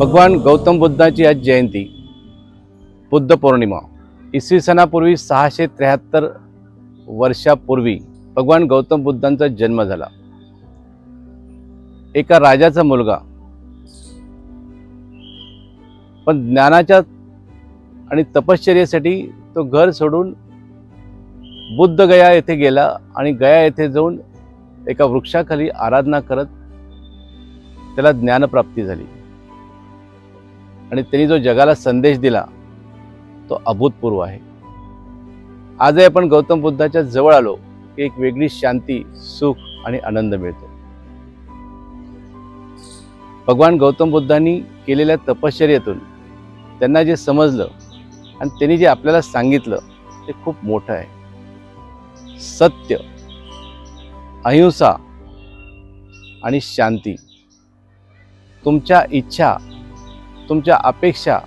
भगवान गौतम बुद्धाची आज जयंती. बुद्ध पौर्णिमा. इसवी सणापूर्वी सहाशे त्र्याहत्तर वर्षापूर्वी भगवान गौतम बुद्धांचा जन्म झाला. एका राजाचा मुलगा. पण ज्ञानाच्या आणि तपश्चर्यासाठी तो घर सोडून बुद्ध गया येथे गेला आणि गया येथे जाऊन एका वृक्षाखाली आराधना करत त्याला ज्ञानप्राप्ती झाली. आणि त्यांनी जो जगाला संदेश दिला तो अभूतपूर्व आहे. आजही आपण गौतम बुद्धाच्या जवळ आलो की एक वेगळी शांती सुख आणि आनंद मिळतो. भगवान गौतम बुद्धांनी केलेल्या तपश्चर्यातून त्यांना जे समजलं आणि त्यांनी जे आपल्याला सांगितलं ते खूप मोठं आहे. सत्य अहिंसा आणि शांती. तुमच्या इच्छा तुमच्या अपेक्षा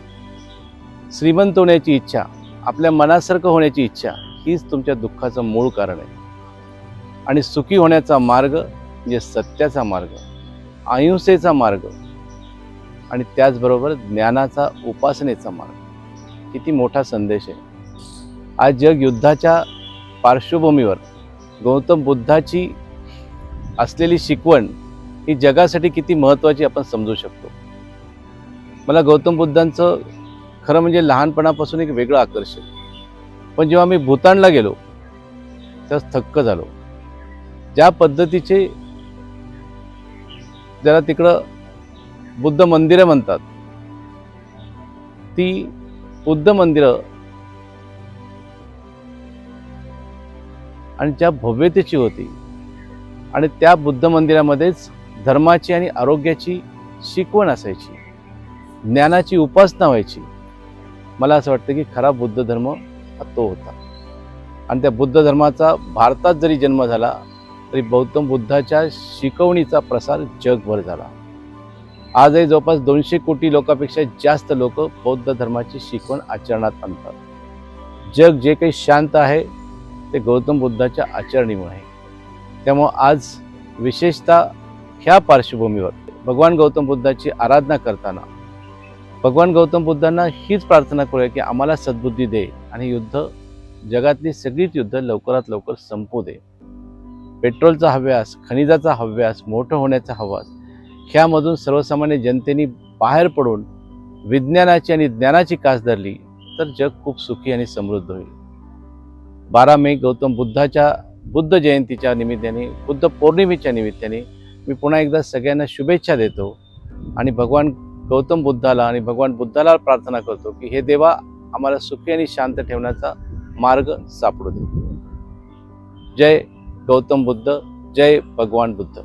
श्रीमंत होण्याची इच्छा आपल्या मनासारखं होण्याची इच्छा हीच तुमच्या दुःखाचं मूळ कारण आहे. आणि सुखी होण्याचा मार्ग म्हणजे सत्याचा मार्ग अहिंसेचा मार्ग आणि त्याचबरोबर ज्ञानाचा उपासनेचा मार्ग. किती मोठा संदेश आहे. आज जग युद्धाच्या पार्श्वभूमीवर गौतम बुद्धाची असलेली शिकवण ही जगासाठी किती महत्त्वाची आपण समजू शकतो. मला गौतम बुद्धांचं खरं म्हणजे लहानपणापासून एक वेगळं आकर्षण. पण जेव्हा मी भूतानला गेलो तेव्हा थक्क झालो. ज्या पद्धतीचे ज्याला तिकडं बुद्ध मंदिरं म्हणतात ती बुद्ध मंदिरं आणि ज्या भव्यतेची होती आणि त्या बुद्ध मंदिरामध्येच धर्माची आणि आरोग्याची शिकवण असायची. ज्ञानाची उपासना व्हायची. मला असं वाटतं की खरा बुद्ध धर्म हा तो होता. आणि त्या बुद्ध धर्माचा भारतात जरी जन्म झाला तरी गौतम बुद्धाच्या शिकवणीचा प्रसार जगभर झाला. आजही जवळपास दोनशे कोटी लोकांपेक्षा जास्त लोक बौद्ध धर्माची शिकवण आचरणात आणतात. जग जे काही शांत आहे ते गौतम बुद्धाच्या आचरणीमुळे आहे. त्यामुळं आज विशेषतः ह्या पार्श्वभूमीवर भगवान गौतम बुद्धाची आराधना करताना भगवान गौतम बुद्धांना हीच प्रार्थना करूया की आम्हाला सद्बुद्धी दे आणि युद्ध जगातली सगळीच युद्ध लवकरात लवकर संपू दे. पेट्रोलचा हव्यास खनिजाचा हव्यास मोठं होण्याचा हवास ह्यामधून सर्वसामान्य जनतेने बाहेर पडून विज्ञानाची आणि ज्ञानाची कास धरली तर जग खूप सुखी आणि समृद्ध होईल. बारा मे गौतम बुद्धाच्या बुद्ध जयंतीच्या निमित्ताने बुद्ध पौर्णिमेच्या निमित्ताने मी पुन्हा एकदा सगळ्यांना शुभेच्छा देतो आणि भगवान गौतम बुद्धाला आणि भगवान बुद्धाला प्रार्थना करतो की हे देवा आम्हाला सुखी आणि शांत ठेवण्याचा मार्ग सापडू दे. जय गौतम बुद्ध जय भगवान बुद्ध.